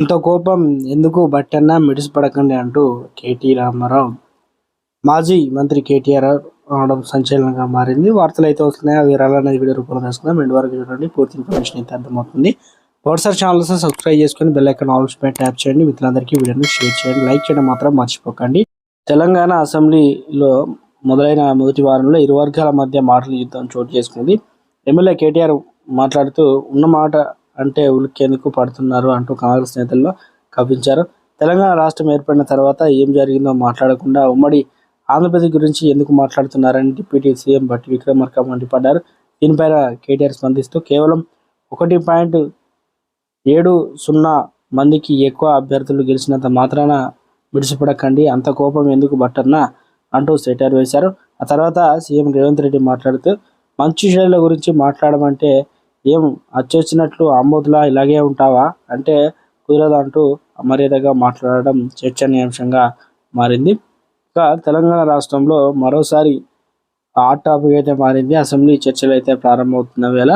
అంత కోపం ఎందుకు బట్టన్నా మిడిసిపడకండి అంటూ కేటీ రామారావు మాజీ మంత్రి కేటీఆర్ అనడం సంచలనంగా మారింది. వార్తలు అయితే వస్తున్నాయి అవి వివరాలనేది వీడియో రూపంలో తెలుసుకుందాం. ఎండ్ వరకు చూడండి పూర్తి ఇన్ఫర్మేషన్ అయితే అర్థమవుతుంది. వాట్సాప్ ఛానల్స్ సబ్స్క్రైబ్ చేసుకొని బెల్ ఐకాన్ ఆల్స్ పై ట్యాప్ చేయండి. మిత్రులందరికీ వీడియోని షేర్ చేయండి లైక్ చేయడం మాత్రం మర్చిపోకండి. తెలంగాణ అసెంబ్లీలో మొదలైన మొదటి వారంలో ఇరు వర్గాల మధ్య మాటల యుద్ధం చోటు చేసుకుంది. ఎమ్మెల్యే కేటీఆర్ మాట్లాడుతూ ఉన్న మాట అంటే ఉలిక్కేందుకు పడుతున్నారు అంటూ కాంగ్రెస్ నేతల్లో కవ్వించారు. తెలంగాణ రాష్ట్రం ఏర్పడిన తర్వాత ఏం జరిగిందో మాట్లాడకుండా ఉమ్మడి ఆంధ్రప్రదేశ్ గురించి ఎందుకు మాట్లాడుతున్నారని డిప్యూటీ సీఎం బట్టి విక్రమార్క మండిపడ్డారు. దీనిపైన కేటీఆర్ స్పందిస్తూ కేవలం ఒకటి పాయింట్ ఏడు సున్నా మందికి ఎక్కువ అభ్యర్థులు గెలిచినంత మాత్రాన విడిచిపడకండి అంత కోపం ఎందుకు బట్టన్నా అంటూ సెటార్ వేశారు. ఆ తర్వాత సీఎం రేవంత్ రెడ్డి మాట్లాడుతూ మంచి చెడుల గురించి మాట్లాడమంటే ఏం అచ్చొచ్చినట్లు ఆమోదులా ఇలాగే ఉంటావా? అంటే కుదరదంటూ అమర్యాదగా మాట్లాడడం చర్చనీయాంశంగా మారింది. ఇక తెలంగాణ రాష్ట్రంలో మరోసారి హాట్ టాపిక్ అయితే మారింది. అసెంబ్లీ చర్చలు అయితే ప్రారంభమవుతున్న వేళ